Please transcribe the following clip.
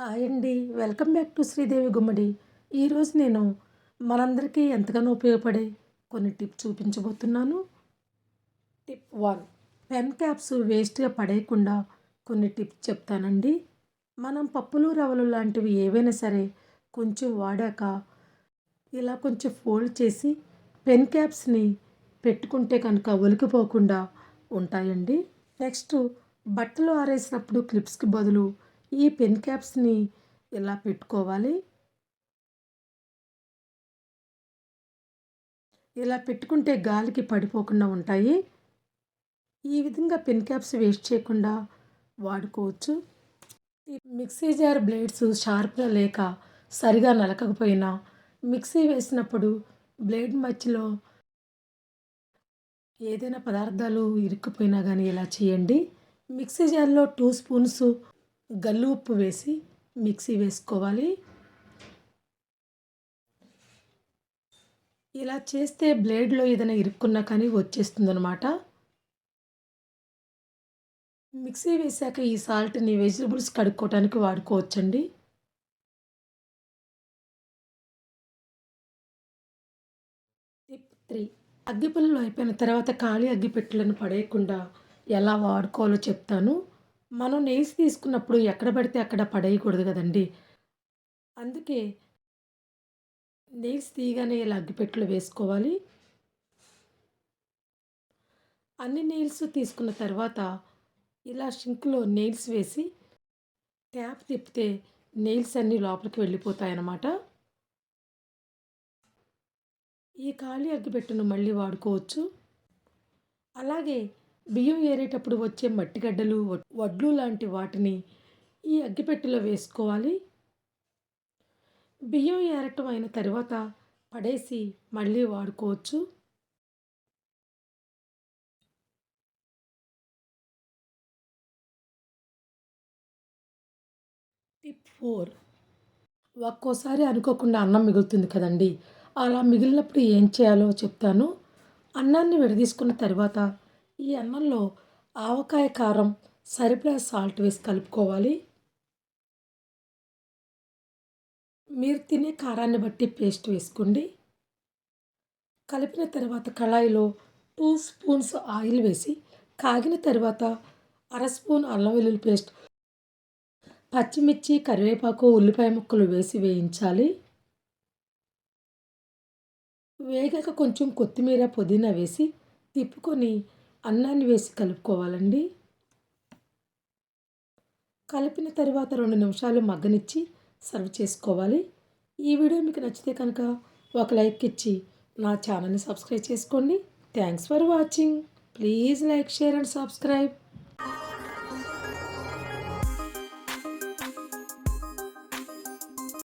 Hi అండి. Welcome back to Sridevi Gummadi. ఈరోజు నేను మనందరికీ ఎంతగానో ఉపయోగపడే కొన్ని టిప్ చూపించబోతున్నాను. Tip one. పెన్ క్యాప్స్ వేస్ట్గా పడేయకుండా కొన్ని టిప్స్ చెప్తానండి. మనం పప్పులు రవ్వలు లాంటివి ఏవైనా సరే కొంచెం వాడాక ఇలా కొంచెం ఫోల్డ్ చేసి పెన్ క్యాప్స్ని పెట్టుకుంటే కనుక ఒలికిపోకుండా ఉంటాయండి. నెక్స్ట్ బట్టలు ఆరేసినప్పుడు క్లిప్స్కి బదులు ఈ పెన్ క్యాప్స్ని ఇలా పెట్టుకోవాలి? ఇలా పెట్టుకుంటే గాలికి పడిపోకుండా ఉంటాయి. ఈ విధంగా పెన్ క్యాప్స్ వేస్ట్ చేయకుండా వాడుకోవచ్చు. ఈ మిక్సీ జార్ బ్లేడ్స్ షార్ప్గా లేక సరిగా నలకకపోయినా మిక్సీ వేసినప్పుడు బ్లేడ్ మధ్యలో ఏదైనా పదార్థాలు ఇరుక్కుపోయినా కానీ ఇలా చేయండి. మిక్సీ జార్లో టూ స్పూన్స్ గల్లు ఉప్పు వేసి మిక్సీ వేసుకోవాలి. ఇలా చేస్తే బ్లేడ్లో ఏదైనా ఇరుక్కున్నా కానీ వచ్చేస్తుంది అనమాట మిక్సీ వేసాక ఈ సాల్ట్ని వెజిటబుల్స్ కడుక్కోవడానికి వాడుకోవచ్చండి. Tip three. అగ్గిపుల్లలు అయిపోయిన తర్వాత ఖాళీ అగ్గిపెట్టెలను పడేయకుండా ఎలా వాడుకోవాలో చెప్తాను. మనం నెయిల్స్ తీసుకున్నప్పుడు ఎక్కడ పడితే అక్కడ పడేయకూడదు కదండి. అందుకే నెయిల్స్ తీయగానే ఇలా అగ్గిపెట్టెలో వేసుకోవాలి. అన్ని నెయిల్స్ తీసుకున్న తర్వాత ఇలా షింక్లో నెయిల్స్ వేసి ట్యాప్ తిప్పితే నెయిల్స్ అన్నీ లోపలికి వెళ్ళిపోతాయి అన్నమాట ఈ ఖాళీ అగ్గిపెట్టెను మళ్ళీ వాడుకోవచ్చు. అలాగే బియ్యం ఏరేటప్పుడు వచ్చే మట్టిగడ్డలు వడ్లు లాంటి వాటిని ఈ అగ్గిపెట్టెలో వేసుకోవాలి. బియ్యం ఏరటం అయిన తర్వాత పడేసి మళ్ళీ వాడుకోవచ్చు. Tip four. ఒక్కోసారి అనుకోకుండా అన్నం మిగులుతుంది కదండి. అలా మిగిలినప్పుడు ఏం చేయాలో చెప్తాను. అన్నాన్ని విడదీసుకున్న తర్వాత ఈ అన్నంలో ఆవకాయ కారం సరిపడా సాల్ట్ వేసి కలుపుకోవాలి. మీరు తినే కారాన్ని బట్టి పేస్ట్ వేసుకోండి. కలిపిన తర్వాత కళాయిలో టూ స్పూన్స్ ఆయిల్ వేసి కాగిన తర్వాత అర స్పూన్ అల్లం వెల్లుల్లి పేస్ట్ పచ్చిమిర్చి కరివేపాకు ఉల్లిపాయ ముక్కలు వేసి వేయించాలి. వేగాక కొంచెం కొత్తిమీర పుదీనా వేసి తిప్పుకొని అన్నాన్ని వేసి కలుపుకోవాలండి. కలిపిన తర్వాత రెండు నిమిషాలు మగ్గనిచ్చి సర్వ్ చేసుకోవాలి. ఈ వీడియో మీకు నచ్చితే కనుక ఒక లైక్ ఇచ్చి నా ఛానల్ని సబ్స్క్రైబ్ చేసుకోండి. Thanks for watching. Please like share and subscribe.